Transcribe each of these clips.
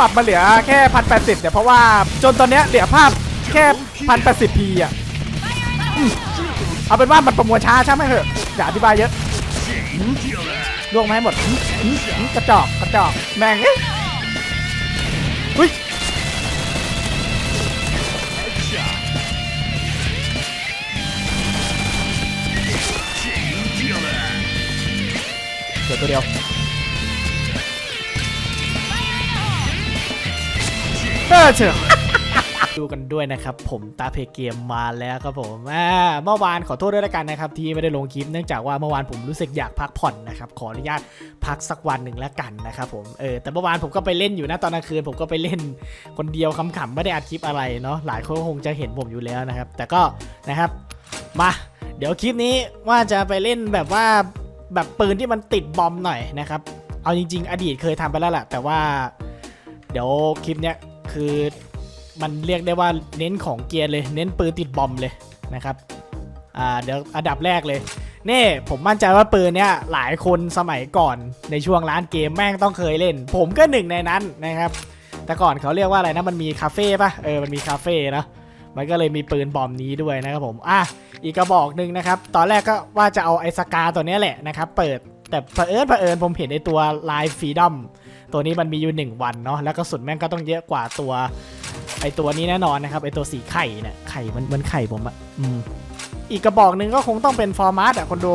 ปรับมาเหลือแค่พันแปดสิบเนี่ยเพราะว่าจนตอนเนี้ยเหลือภาพแค่พันแปดสิบพีอะเอาเป็นว่ามันประมวลช้าใช่ไหมเหอะอย่าอธิบายเยอะล่วงมาให้หมดกระจอกกระจอกแม่งเอ้ยอุ้ยเดี๋ยวตัวเดียว เออเชียวดูกันด้วยนะครับ ผมตาเพเกมมาแล้วครับผมอ่าเมื่อวานขอโทษด้วยละกันนะครับ ที่ไม่ได้ลงคลิปเนื่องจากว่าเมื่อวานผมรู้สึกอยากพักผ่อนนะครับ ขออนุญาตพักสักวันหนึ่งแล้วกันนะครับผมเออแต่เมื่อวานผมก็ไปเล่นอยู่นะตอนกลางคืนผมก็ไปเล่นคนเดียวขำๆไม่ได้อัดคลิปอะไรเนาะหลายคนก็คงจะเห็นผมอยู่แล้วนะครับ แต่ก็นะครับมาเดี๋ยวคลิปนี้ว่าจะไปเล่นแบบว่าแบบปืนที่มันติดบอมหน่อยนะครับ เอาจริง ๆ อดีตเคยทำไปแล้วแหละแต่ว่า เดี๋ยวคลิปเนี้ย คือมันเรียกได้ว่าเน้นของเกียร์เลย เน้นปืนติดบอมเลยนะครับอ่าเดี๋ยวอันดับแรกเลยนี่ผมมั่นใจว่าปืนเนี้ยหลายคนสมัยก่อนในช่วงร้านเกมแม่งต้องเคยเล่น ผมก็หนึ่งในนั้นนะครับ แต่ก่อนเขาเรียกว่าอะไรนะมันมีคาเฟ่ปะเออมันมีคาเฟ่นะมันก็เลยมีปืนบอมนี้ด้วยนะครับผมอะอีกกระบอกหนึ่งนะครับ ตอนแรกก็ว่าจะเอาไอสกาตัวนี้แหละนะครับ เปิดแต่เผอิญเผอิญผมเห็นในตัวลายฟรีดอม ตัวนี้มันมีอยู่1วันเนาะแล้วก็สุดแม่งก็ต้องเยอะกว่าตัวไอตัวนี้แน่นอนนะครับไอตัวสีไข่เนี่ยไข่มันเหมันไข่ผมอะอืมอีกกระบอกหนึ่งก็คงต้องเป็นฟอร์มาตอะคนดู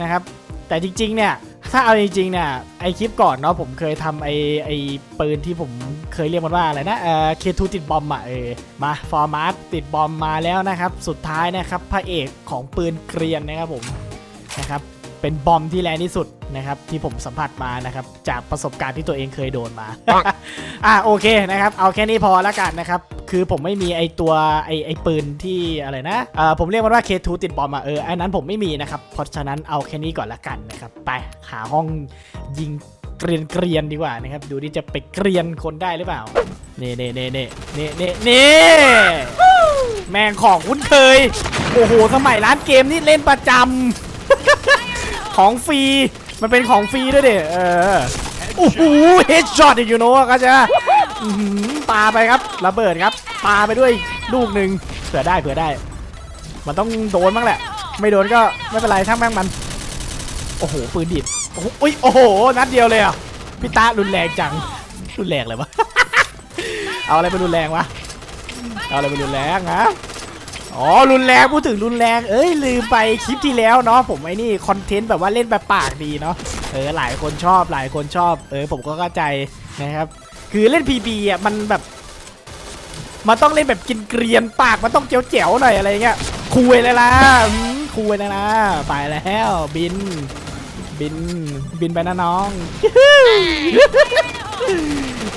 นะครับ แต่จริง ๆ เนี่ย ถ้าเอาจริงๆเนี่ยไอคลิปก่อนเนาะผมเคยทำไอไอปืนที่ผมเคยเรียกมันว่าอะไรนะเออเคทูติดบอมอะเออมาฟอร์มาตติดบอมมาแล้วนะครับ สุดท้ายนะครับพระเอกของปืนเกรียนนะครับผมนะครับเป็นบอมที่แรงที่สุด นะครับที่ผมสัมผัสมานะครับจากประสบการณ์ที่ตัวเองเคยโดนมา อะโอเคนะครับเอาแค่นี้พอแล้วกันนะครับคือผมไม่มีไอตัวไอไอปืนที่อะไรนะเอ่อผมเรียกมันว่า K2 ติดบอมอะเอออันนั้นผมไม่มีนะครับเพราะฉะนั้นเอาแค่นี้ก่อนละกันนะครับไปหาห้องยิงเกรียนเกรียนๆดีกว่านะครับดูที่จะไปเกรียนคนได้หรือเปล่าเน่เน่เน่เน่เน่เน่เน่แมงของคุ้นเคย โอ้โห สมัยร้านเกมนี่เล่นประจำ ของฟรี มันเป็นของฟรีด้วยเด็เออโอ้โหเฮดช็อตอีกอยู่โนะก็จะอื้อหือปาไปครับระเบิดครับปาไปด้วยลูกหนึ่งเผื่อได้เผื่อได้ มันต้องโดนบ้างแหละ ไม่โดนก็ไม่เป็นไรช่างแม่งมันโอ้โหปืนดิดโอ้ยโอ้โหนัดเดียวเลยอะพี่ตารุนแรงจังรุนแรงเลยวะเอาอะไรไปรุนแรงวะเอาอะไรไปรุนแรงฮะ อ๋อรุนแรงพูดถึงรุนแรงเอ้ยลืมไปคลิปที่แล้วเนาะผมไอ้นี่คอนเทนต์แบบว่าเล่นแบบปากดีเนาะเออหลายคนชอบหลายคนชอบ เออผมก็เข้าใจนะครับ คือเล่น PB อะมันแบบ มันต้องเล่นแบบกินเกรียนปากมันต้องเจ๋วๆหน่อยอะไรเงี้ยคุยเลยล่ะอืมคุยเลยนะไปแล้วบิน บินบินไปนะน้อง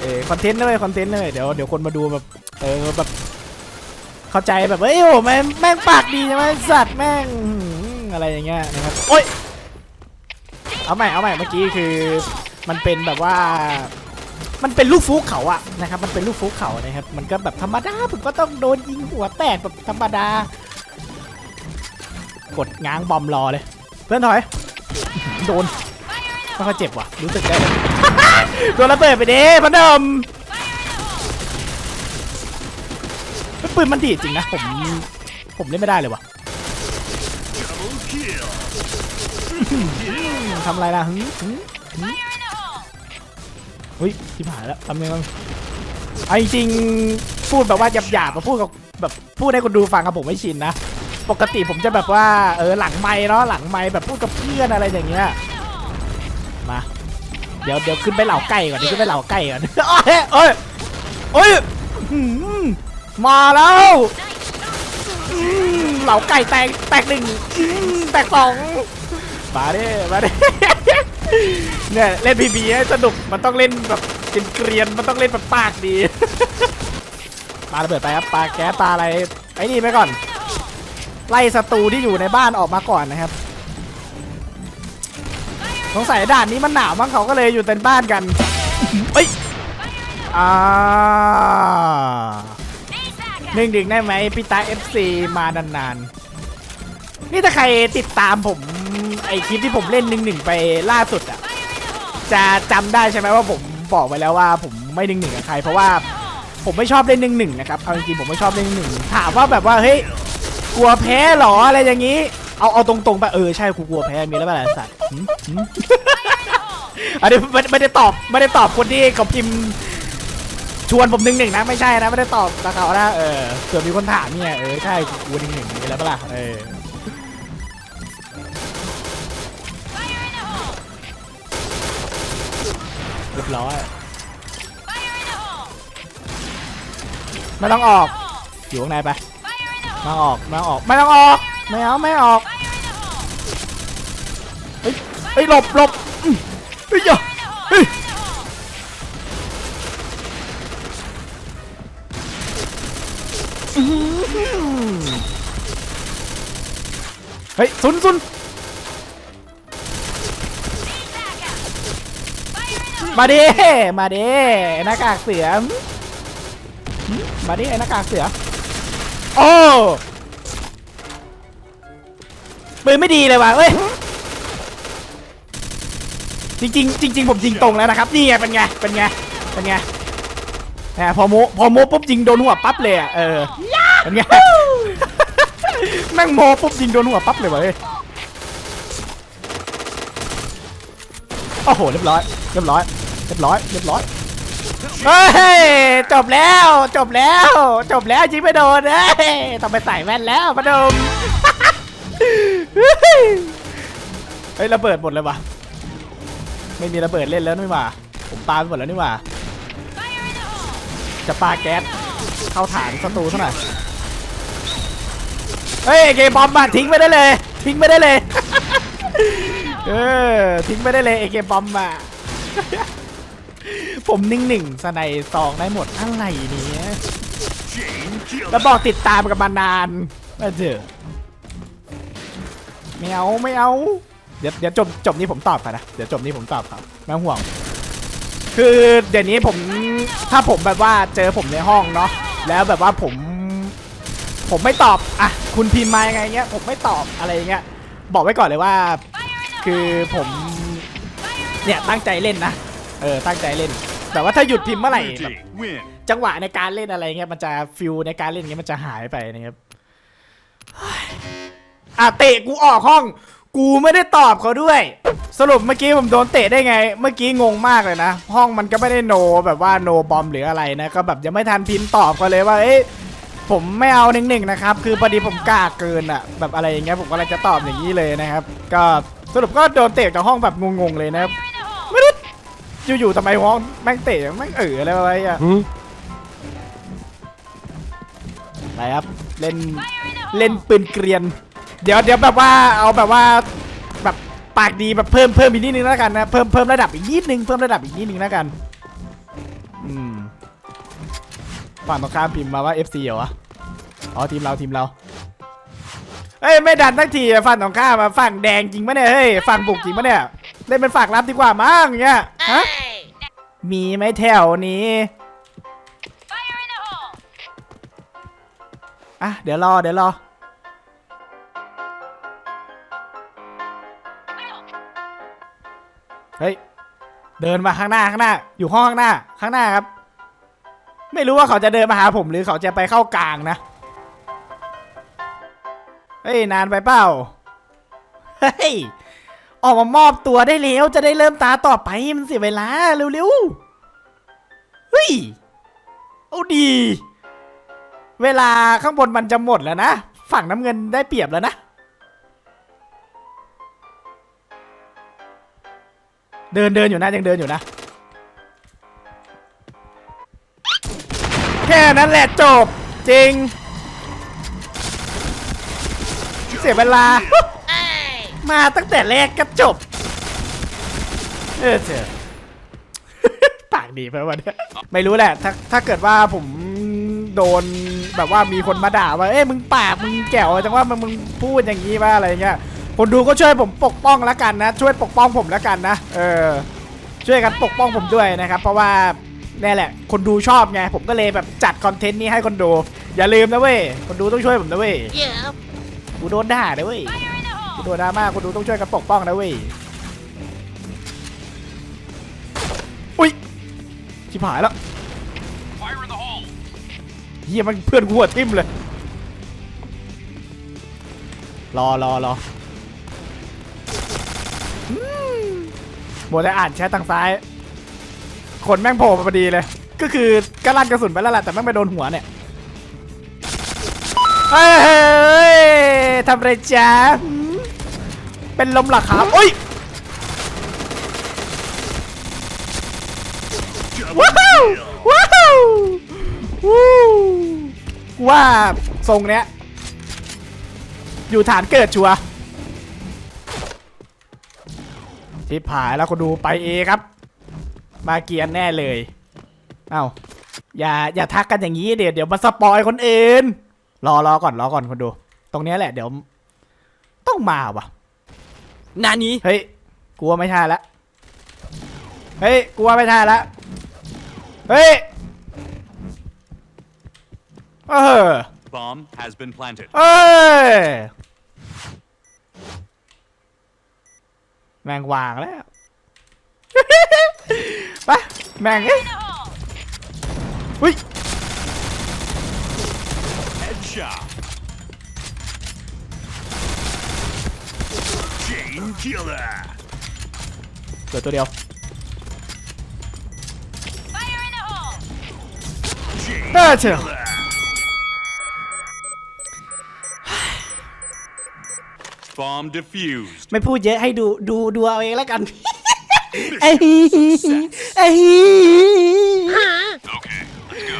เออคอนเทนต์เลยคอนเทนต์เลยเดี๋ยวเดี๋ยวคนมาดูแบบเออแบบ เข้าใจแบบเฮ้ยโอ้แม่งแม่งปากดีใช่ไหมสัตว์แม่งอะไรอย่างเงี้ยนะครับโอ๊ยเอาใหม่เอาใหม่เมื่อกี้คือ มันเป็นแบบว่า มันเป็นลูกฟุกเขาอะนะครับ มันเป็นลูกฟุกเขานะครับ มันก็แบบธรรมดาผมก็ต้องโดนยิงหัวแตกแบบธรรมดา กดง้างบอมรอเลย เพื่อนถอย โดนไม่ค่อยเจ็บว่ะรู้สึกได้โดนระเบิดไปเด้พันดม ปืนมันดีดจริงนะ ผม ผมเล่นไม่ได้เลยว่ะทำอะไรล่ะหึหึหึเฮ้ยที่ผ่านแล้วทำยังไงบ้างไอ้จริงๆพูดแบบว่าหยาบๆมาพูดกับแบบพูดให้คนดูฟังกับผมไม่ชินนะ ปกติผมจะแบบว่าเออหลังไม้เนาะหลังไม้แบบพูดกับเพื่อนอะไรอย่างเงี้ยมาเดี๋ยวเดี๋ยวขึ้นไปเหล่าใกล้ก่อนเดี๋ยวขึ้นไปเหล่าใกล้ก่อนเอ้ยเอ้ยเอ้ยหื มาแล้วเหล่าไก่แตกแตกหนึ่งแตกสองมาดิมาดิเนี่ยเล่นพีบีให้สนุกมันต้องเล่นแบบกินเกรียนมันต้องเล่นแบบปากดีปาระเบิดไปครับปาแก๊สปาอะไรไอ้นี่ไปก่อน ไล่ศัตรูที่อยู่ในบ้านออกมาก่อนนะครับสงสัยด่านนี้มันหนาวมั้งเขาก็เลยอยู่แต่บ้านกันเฮ้ยอ่า หนึ่งดึงได้ไหมพี่ตา FC มานานๆ นี่ถ้าใครติดตามผมไอคลิปที่ผมเล่นหนึ่งหนึ่งไปล่าสุดอะ จะจำได้ใช่ไหมว่าผมบอกไว้แล้วว่าผมไม่หนึ่งหนึ่งกับใคร เพราะว่าผมไม่ชอบเล่นหนึ่งหนึ่งนะครับเอาจริงๆผมไม่ชอบเล่นหนึ่งถามว่าแบบว่าเฮ้ยกลัวแพ้หรออะไรอย่างนี้ เอาเอาตรงๆไปเออใช่กูกลัวแพ้มีแล้วเปล่าไอ้สัตว์อันนี้ไม่ไม่ได้ตอบไม่ได้ตอบคนที่เขาพิมพ์ ชวนผมหนึ่งหนึ่งนะไม่ใช่นะไม่ได้ตอบตะเขานะเออเผื่อมีคนถามเนี่ยเออใช่กูหนึ่งหนึ่งมีแล้วเปล่าเออเรียบร้อยไม่ต้องออกอยู่ข้างในไปไม่ต้องออกไม่ต้องออกไม่ต้องออกไม่เอาไม่ออกเฮ้ยเฮ้ยหลบหลบอื้อเฮ้ยอย่าเฮ้ย เฮ้ยซุนซุนมาดิมาดิหน้ากากเสือ มาดิหน้ากากเสือ โอ้ปืนไม่ดีเลยว่ะเอ้ยจริงจริงผมยิงตรงแล้วนะครับนี่ไงเป็นไงเป็นไงเป็นไงแหมพอโมพอโมปุ๊บยิงโดนหัวปั๊บเลยอะเออ เป็นไง แม่งโมปุ๊บยิงโดนหัวปั๊บเลยว่ะเฮ้ยโอ้โหเรียบร้อยเรียบร้อยเรียบร้อยเรียบร้อยเฮ้ยจบแล้วจบแล้ว จบแล้วยิงไม่โดนเฮ้ยต้องไปใส่แว่นแล้วพะดมเฮ้ยระเบิดหมดเลยว่ะไม่มีระเบิดเล่นแล้วนี่หว่าผมปาไปหมดแล้วนี่หว่าจะปาแก๊สเข้าฐานศัตรูเท่าไหร่อย เฮ้ยเกมบอมมาทิ้งไปได้เลย ทิ้งไปได้เลย เออทิ้งไปได้เลยเอเกมบอมมาผมนิ่งหนึ่งสไนซองได้หมดอะไรเนี่ยแล้วบอกติดตามกันมานานมาเถอะไม่เอาไม่เอา เดี๋ยวเดี๋ยวจบจบนี้ผมตอบค่ะนะ เดี๋ยวจบนี้ผมตอบครับไม่ห่วง คือเดี๋ยวนี้ผมถ้าผมแบบว่าเจอผมในห้องเนาะแล้วแบบว่าผม ผมไม่ตอบอะ คุณพิมพ์มายังไงเงี้ยผมไม่ตอบอะไรเงี้ยบอกไว้ก่อนเลยว่า คือผมเนี่ยตั้งใจเล่นนะเออตั้งใจเล่น แต่ว่าถ้าหยุดพิมพ์เมื่อไหร่แบบจังหวะในการเล่นอะไรเงี้ยมันจะฟิลในการเล่นเงี้ยมันจะหายไปนะครับอะเตะกูออกห้อง กูไม่ได้ตอบเขาด้วย สรุปเมื่อกี้ผมโดนเตะได้ไง เมื่อกี้งงมากเลยนะ ห้องมันก็ไม่ได้โนแบบว่าโนบอมหรืออะไรนะ ก็แบบยังไม่ทันพิมพ์ตอบกันเลยว่าเอ้ย ผมไม่เอาหนึ่งหนึ่งนะครับ คือพอดีผมกล้าเกินอะ แบบอะไรอย่างเงี้ยผมก็เลยจะตอบอย่างนี้เลยนะครับ ก็สรุปก็โดนเตะจากห้องแบบงงๆเลยนะครับ ไม่รู้อยู่ๆทำไมห้องแม่งเตะแม่งเอ๋ออะไรอะไรอะไปครับเล่นเล่นปืนเกรียน เดี๋ยวเดี๋ยวแบบว่าเอาแบบว่าแบบปากดีแบบเพิ่มเพิ่มอีกนิดนึงแล้วกันนะเพิ่มเพิ่มระดับอีกนิดนึงเพิ่มระดับอีกนิดนึงแล้วกัน ฝั่งตรงข้ามพิมพ์มาว่า FC เหรอวะอ๋อทีมเราทีมเราเฮ้ยไม่ดันทักทีอะฝั่งตรงข้ามมาฝั่งแดงจริงปะเนี่ยเฮ้ยฝั่งบุกจริงปะเนี่ยเล่นเป็นฝั่งรับดีกว่ามั้งอย่างเงี้ยฮะมีไหมแถวนี้อะเดี๋ยวรอเดี๋ยวรอเฮ้ยเดินมาข้างหน้าข้างหน้า อยู่ห้องข้างหน้าข้างหน้าครับ ไม่รู้ว่าเขาจะเดินมาหาผมหรือเขาจะไปเข้ากลางนะ เฮ้ย นานไปเปล่า เฮ้ย ออกมามอบตัวได้แล้ว จะได้เริ่มตาต่อไปมันเสียเวลา เร็วๆ เฮ้ย เอาดี เวลาข้างบนมันจะหมดแล้วนะ ฝั่งน้ำเงินได้เปรียบแล้วนะ เดินเดินอยู่นะยังเดินอยู่นะ แค่นั้นแหละจบ จริง เสียเวลา มาตั้งแต่แรกก็จบ เออเถอะปากดีไปวันนี้ไม่รู้แหละ ถ้าถ้าเกิดว่าผมโดนแบบว่ามีคนมาด่าว่า เอ้ยมึงปากมึงแจ๋วจังว่ามึงมึงพูดอย่างนี้ว่าอะไรเงี้ยคนดูก็ช่วยผมปกป้องแล้วกันนะ ช่วยปกป้องผมแล้วกันนะ เออ ช่วยกันปกป้องผมด้วยนะครับ เพราะว่า นี่แหละ คนดูชอบไง ผมก็เลยแบบจัดคอนเทนต์นี้ให้คนดู อย่าลืมนะเว้ย คนดูต้องช่วยผมนะเว้ยกูโดนด่านะเว้ยกูโดนดราม่าคนดูต้องช่วยกันปกป้องนะเว้ย อุ้ยชิบหายแล้วเฮียมันเพื่อนกูหัวทิ่มเลย รอรอรออืมหมดแต่อ่านแชททางซ้าย คนแม่งโผล่มาพอดีเลย ก็คือกระลั่นกระสุนไปแล้วแหละแต่แม่งไปโดนหัวเนี่ยเฮ้ยทำไรจ๊ะเป็นลมเหรอครับอุ้ยว้าวว้าววู้ว่าทรงเนี้ย อยู่ฐานเกิดชัวร์ทิพายแล้วก็ดูไปเอครับ มาเกียนแน่เลย เอ้าอย่าอย่าทักกันอย่างนี้เดี๋ยวเดี๋ยวมาสปอยคนอื่น รอรอก่อนรอก่อนคนดู ตรงเนี้ยแหละเดี๋ยว ต้องมาว่ะนานี้เฮ้ยกลัวไม่ใช่ละเฮ้ยกลัวไม่ใช่ละเฮ้ยเออ Bomb has been planted. เอ้ยแมงวางแล้ว ไปแมงเอ้ยอุ้ย Headshot. Chain killer. เหลือตัวเดียว Chain เออเชียว killer. Bomb defused. ไม่พูดเยอะให้ดูดูดูเอาเองแล้วกัน ไอ้ไอ้ Okay, let's go.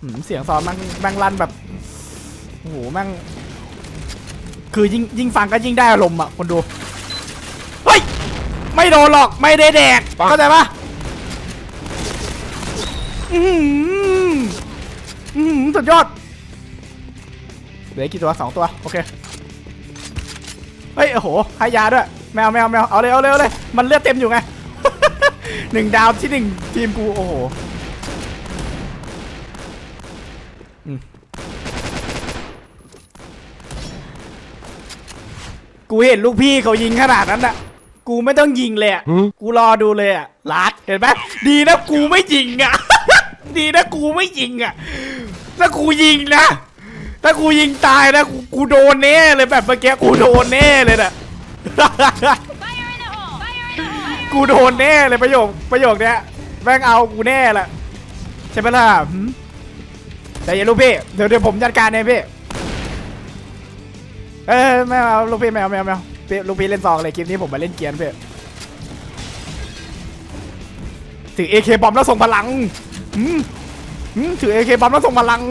หืมเสียงซอนแมันแมันลั่นแบบโอ้โหแม่งคือยิ่งยิ่งฟังก็ยิ่งได้อารมณ์อะคนดู เฮ้ย ไม่โดนหรอกไม่ได้แดกเข้าใจปะอือหืออือหือสุดยอดเหลือกี่ตัวสองตัว โอเค เฮ้ย โอ้โหให้ยาด้วย แมวแมวแมวเอาเลย เอาเลย เอาเลย มันเลือดเต็มอยู่ไง หนึ่งดาวที่หนึ่งทีมกูโอ้โหกูเห็นลูกพี่เขายิงขนาดนั้นน่ะกูไม่ต้องยิงเลยอะกูรอดูเลยอะลัดเห็นไหมดีนะกูไม่ยิงอะดีนะกูไม่ยิงอะถ้ากูยิงนะ ถ้ากูยิงตายนะกูกูโดนแน่เลยแบบเมื่อกี้กูโดนแน่เลยน่ะ กูโดนแน่เลยประโยคประโยคเนี้ยแม่งเอากูแน่แหละใช่ไหมล่ะหืมแต่อย่าลูกพี่เดี๋ยวเดี๋ยวผมจัดการเองพี่เอ้ยไม่เอาลูกพี่ไม่เอาไม่เอาไม่เอาพี่ลูกพี่เล่นซองเลยคลิปนี้ผมมาเล่นเกียร์พี่ถือ AK บอมแล้วส่งพลังหืมหืมถือ AK บอมแล้วส่งพลัง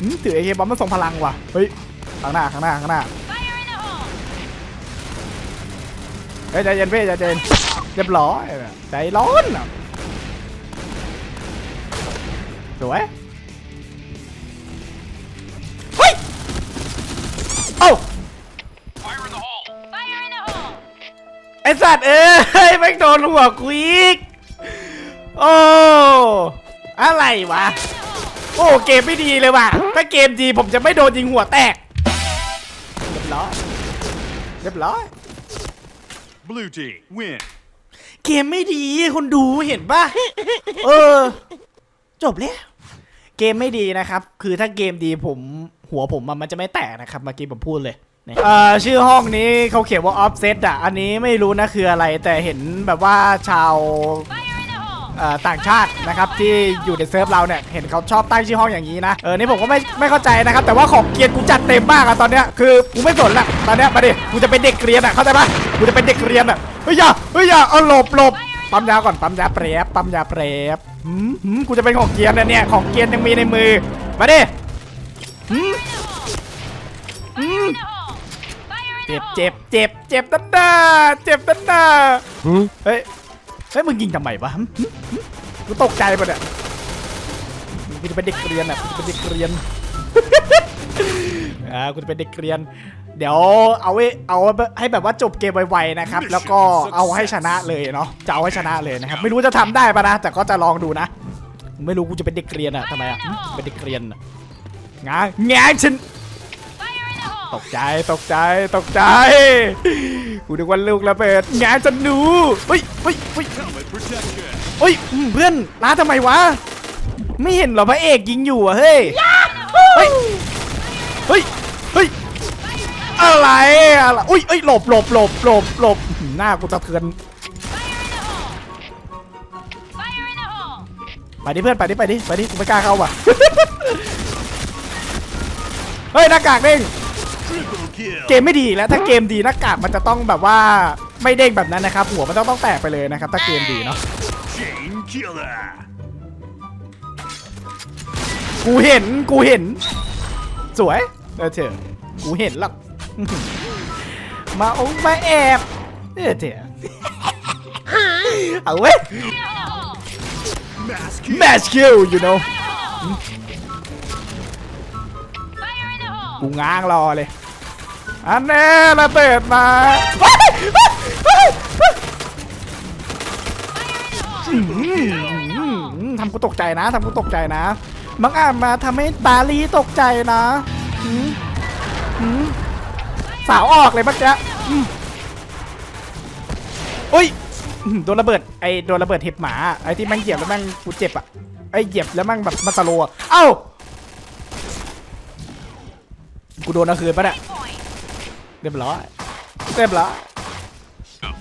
หืมถือ AK บอมแล้วส่งพลังว่ะเฮ้ยข้างหน้าข้างหน้าข้างหน้าเฮ้ยใจเย็นพี่ใจเย็น เรียบร้อยใจร้อนอะสวยเฮ้ยเอ้า Fire in the hole. ไอสัตว์เอ้ยแม่งโดนหัวกูอีกโอ้อะไรวะ โอ้เกมไม่ดีเลยว่ะ ถ้าเกมดีผมจะไม่โดนยิงหัวแตก เรียบร้อย เรียบร้อย Blue team win. เกมไม่ดีคนดูเห็นปะเออ จบแล้ว เกมไม่ดีนะครับ คือถ้าเกมดีผมหัวผมมันมันจะไม่แตกนะครับ เมื่อกี้ผมพูดเลยเอ่อชื่อห้องนี้เขาเขียนว่า offset อะ อันนี้ไม่รู้นะคืออะไร แต่เห็นแบบว่าชาว ต่างชาตินะครับที่อยู่ในเซิร์ฟเราเนี่ยเห็นเขาชอบตั้งชื่อห้องอย่างนี้นะเออนี่ผมก็ไม่ไม่เข้าใจนะครับแต่ว่าของเกียร์กูจัดเต็มมากอะตอนเนี้ยคือกูไม่สนละตอนเนี้ยมาดิกูจะเป็นเด็กเรียนอะเข้าใจปะกูจะเป็นเด็กเรียนอะเฮ้ยอย่าเฮ้ยอย่าเอาหลบหลบปั๊มยาก่อนปั๊มยาเปรบปั๊มยาเปรบหืมหืมกูจะเป็นของเกียร์นะเนี่ยของเกียร์ยังมีในมือมาดิหืมหืมเจ็บเจ็บเจ็บเจ็บตันดาเจ็บตันดาเฮ้ย เฮ้ยมึงยิงทำไมวะหึหึหึกูตกใจปะเนี่ยกูจะเป็นเด็กเรียนอะกูจะเป็นเด็กเรียน อ่ากูจะเป็นเด็กเรียน เดี๋ยวเอาไว้เอาให้แบบว่าจบเกมไวๆนะครับ แล้วก็เอาให้ชนะเลยเนาะจะเอาให้ชนะเลยนะครับ ไม่รู้จะทำได้ปะนะ แต่ก็จะลองดูนะ ไม่รู้กูจะเป็นเด็กเรียนอะทำไมอะหึเป็นเด็กเรียนอะงางงางฉัน ตกใจตกใจตกใจกูนึกว่าลูกระเบิดงานจะหนูเฮ้ยเฮ้ยเฮ้ย Helmet protection. โอ้ยเพื่อนล้าทำไมวะ ไม่เห็นหรอพระเอกยิงอยู่อะเฮ้ยเฮ้ยเฮ้ยเฮ้ยอะไรอะไรอุ้ยเอ้ยหลบหลบหลบหลบหลบหน้ากูสะเทือนไปดิเพื่อนไปดิไปดิไปดิกูไม่กล้าเข้าว่ะเฮ้ยหน้ากากเด้ง เกมไม่ดีแล้วถ้าเกมดีหน้ากากมันจะต้องแบบว่าไม่เด้งแบบนั้นนะครับ หัวมันต้องต้องแตกไปเลยนะครับ ถ้าเกมดีเนาะกูเห็นกูเห็น สวยเออเถอะกูเห็นหรอกมาองมาแอบเออเถอะเอาเว้ย Mass kill. match kill you know กูง้างรอเลย อันแน่ระเบิดมาทำกูตกใจนะทำกูตกใจนะบางอาจมาทำให้ตาลีตกใจนะสาวออกเลยเมื่อกี้อุ้ยโดนระเบิดไอโดนระเบิดเห็บหมาไอที่ม่งเหยียบแล้วม่งกูเจ็บอะไอเหยียบแล้วม่งแบบมาสโลว์อะเอ้า กูโดนเอาคืนปะเนี่ยเรียบร้อยเรียบร้อย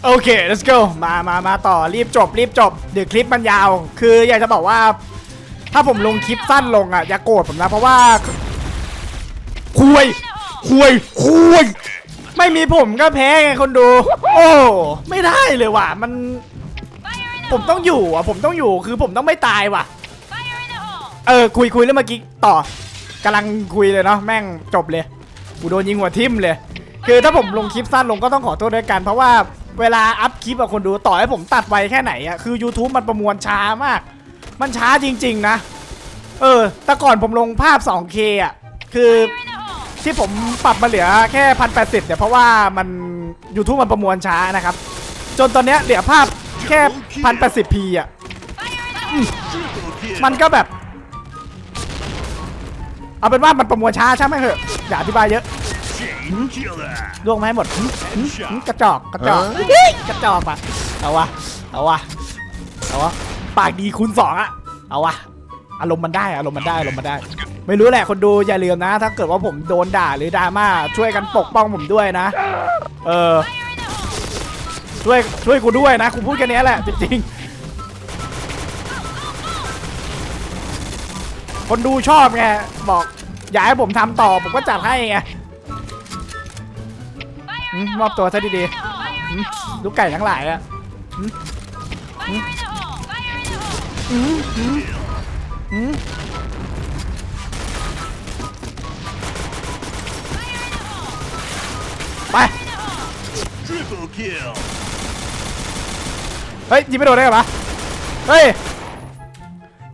โอเค let's go มามามาต่อรีบจบ รีบจบ เดี๋ยวคลิปมันยาว คืออยากจะบอกว่า ถ้าผมลงคลิปสั้นลงอะอย่าโกรธผมนะเพราะว่าคุยคุยคุยไม่มีผมก็แพ้ไงคนดู โอ้ไม่ได้เลยว่ะ มัน ผมต้องอยู่อะ ผมต้องอยู่คือผมต้องไม่ตายว่ะ เออคุยคุยแล้วเมื่อกี้ต่อกำลังคุยเลยเนาะแม่งจบเลย กูโดนยิงหัวทิ่มเลย คือถ้าผมลงคลิปสั้นลงก็ต้องขอโทษด้วยกัน เพราะว่าเวลาอัพคลิปอะคนดูต่อให้ผมตัดไวแค่ไหนอะคือ YouTube มันประมวลช้ามาก มันช้าจริง ๆ นะ เออ แต่ก่อนผมลงภาพ 2K อะคือที่ผมปรับมาเหลือแค่พันแปดสิบเนี่ยเพราะว่ามัน YouTube มันประมวลช้านะครับ จนตอนเนี้ยเหลือภาพแค่พันแปดสิบพีอะมันก็แบบ เอาเป็นว่ามันประมวลช้าใช่ไหมเหอะ อย่าอธิบายเยอะ Chain killer. ล่วงมาให้หมดหึหึหึกระจอกกระจอกกระจอกปะเอาวะเอาวะเอาวะปากดีคูณสองอะเอาวะอารมณ์มันได้อารมณ์มันได้อารมณ์มันได้ ไม่รู้แหละคนดูอย่าลืมนะ ถ้าเกิดว่าผมโดนด่าหรือดราม่าช่วยกันปกป้องผมด้วยนะ เออช่วยช่วยกูด้วยนะกูพูดแค่นี้แหละจริงๆคนดูชอบไงบอก อยากให้ผมทำต่อผมก็จัดให้ไงอืมมอบตัวซะดีๆอืมลูกไก่ทั้งหลายอะอืมอืมอืมอืมไป Triple kill. เฮ้ยยิงไม่โดนได้เหรอวะเฮ้ย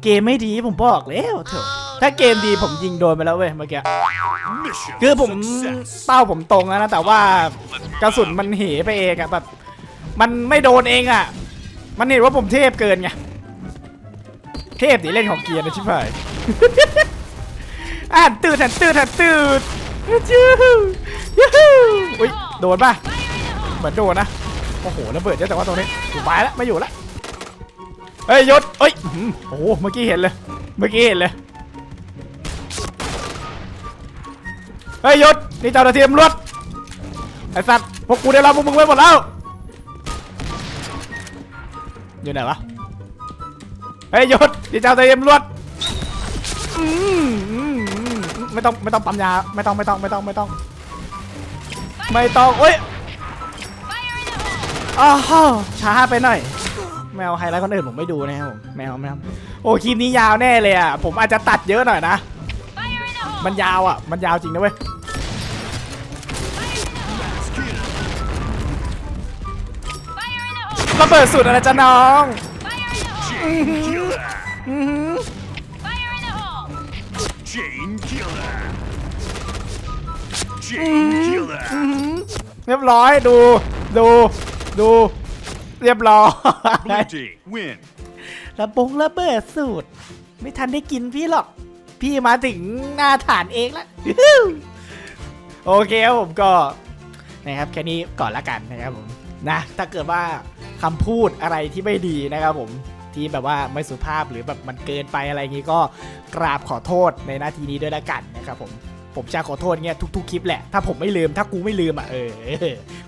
เกมไม่ดีผมบอกแล้วเถอะ ถ้าเกมดีผมยิงโดนไปแล้วเว้ยเมื่อกี้ Mission คือผม success. เป้าผมตรงแล้วนะ แต่ว่ากระสุนมันเหไปเองอะแบบมันไม่โดนเองอะมันเห็นว่าผมเทพเกินไง เทพดิเล่นของเกียร์นะชิบหายอ่านตื่นหันตื่นหันตื่นยูฮูยูฮูอุ้ยโดนป่ะ เหมือนโดนนะ โอ้โหระเบิดเยอะแต่ว่าตรงนี้อยู่ไปแล้วไม่อยู่แล้วเฮ้ยยศเอ้ยอื้อหือโอ้โห เมื่อกี้เห็นเลย เมื่อกี้เห็นเลย เฮ้ยยศนี่เจ้าหน้าที่ตำรวจไอ้สัตว์พวกกูได้รับพวกมึงไว้หมดแล้วอยู่ไหนวะเฮ้ยยศนี่เจ้าหน้าที่ตำรวจอืมอืมอืมไม่ต้องไม่ต้องปั๊มยาไม่ต้องไม่ต้องไม่ต้องไม่ต้อง ไม่ต้องโอ้ยอ้าวช้าไปหน่อยแมวไฮไลท์คนอื่นผมไม่ดูนะครับผมแมวแมวโอ้คลิปนี้ยาวแน่เลยอะผมอาจจะตัดเยอะหน่อยนะ มันยาวอะ มันยาวจริงนะเว้ย ระเบิดสุดอะไรจ๊ะน้อง Chain killer. อือหือ Chain killer. Chain killer. เรียบร้อยดู ดู ดู เรียบร้อย Blue team win. ระบงระเบิดสูตร ไม่ทันได้กินพี่หรอก พี่มาถึงหน้าฐานเองแล้วโอเคครับผมก็นะครับแค่นี้ก่อนละกันนะครับผมนะถ้าเกิดว่าคำพูดอะไรที่ไม่ดีนะครับผมที่แบบว่าไม่สุภาพหรือแบบมันเกินไปอะไรอย่างนี้ก็กราบขอโทษในหน้าที่นี้ด้วยละกันนะครับผม ผมจะขอโทษเงี้ยทุกๆคลิปแหละถ้าผมไม่ลืมถ้ากูไม่ลืมอะเออ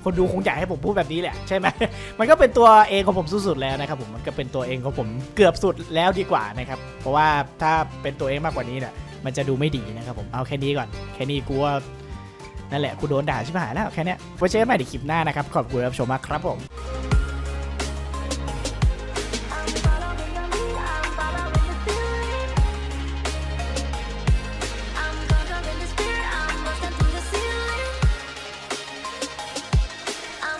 คนดูคงอยากให้ผมพูดแบบนี้แหละใช่ไหมมันก็เป็นตัวเองของผมสุดๆแล้วนะครับผมมันก็เป็นตัวเองของผมเกือบสุดแล้วดีกว่านะครับเพราะว่าถ้าเป็นตัวเองมากกว่านี้เนี่ยมันจะดูไม่ดีนะครับผมเอาแค่นี้ก่อนแค่นี้กูว่านั่นแหละกูโดนด่าชิบหายแล้วแค่นี้ไว้เจอกันใหม่ในคลิปหน้านะครับขอบคุณรับชมมากครับผม